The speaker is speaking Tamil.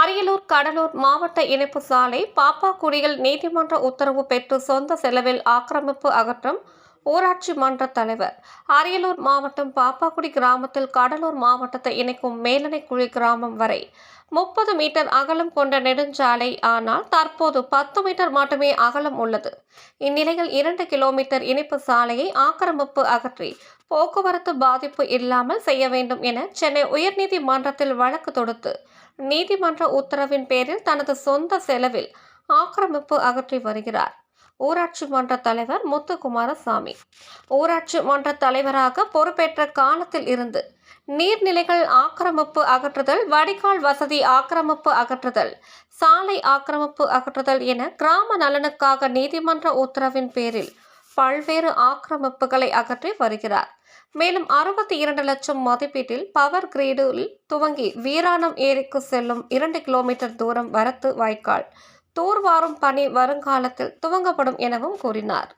அரியலூர் கடலூர் மாவட்ட இணைப்பு சாலை பாப்பாக்குடியில் நீதிமன்ற உத்தரவு பெற்று சொந்த செலவில் ஆக்கிரமிப்பு அகற்றம் ஊராட்சி மன்ற தலைவர். அரியலூர் மாவட்டம் பாப்பாக்குடி கிராமத்தில் கடலூர் மாவட்டத்தை இணைக்கும் மேலனைக்குழி கிராமம் வரை முப்பது மீட்டர் அகலம் கொண்ட நெடுஞ்சாலை. ஆனால் தற்போது பத்து மீட்டர் மட்டுமே அகலம் உள்ளது. இந்நிலையில் இரண்டு கிலோமீட்டர் இணைப்பு சாலையை ஆக்கிரமிப்பு அகற்றி போக்குவரத்து பாதிப்பு இல்லாமல் செய்ய வேண்டும் என சென்னை உயர்நீதிமன்றத்தில் வழக்கு தொடுத்து நீதிமன்ற உத்தரவின் பேரில் தனது சொந்த செலவில் ஆக்கிரமிப்பு அகற்றி வருகிறார். ஊராட்சி மன்ற தலைவர் முத்துக்குமாரசாமி. ஊராட்சி மன்ற தலைவராக பொறுப்பேற்ற காலத்தில் இருந்து நீர்நிலைகள் ஆக்கிரமிப்பு அகற்றுதல் வடிகால் வசதி ஆக்கிரமிப்பு அகற்றுதல் சாலை ஆக்கிரமிப்பு அகற்றுதல் என கிராம நலனுக்காக நீதிமன்ற உத்தரவின் பேரில் பல்வேறு ஆக்கிரமிப்புகளை அகற்றி வருகிறார். மேலும் அறுபத்தி இரண்டு லட்சம் மதிப்பீட்டில் பவர் கிரீடில் துவங்கி வீராணம் ஏரிக்கு செல்லும் இரண்டு கிலோமீட்டர் தூரம் வரத்து வாய்க்கால் தூர்வாரும் பணி வருங்காலத்தில் துவங்கப்படும் எனவும் கூறினார்.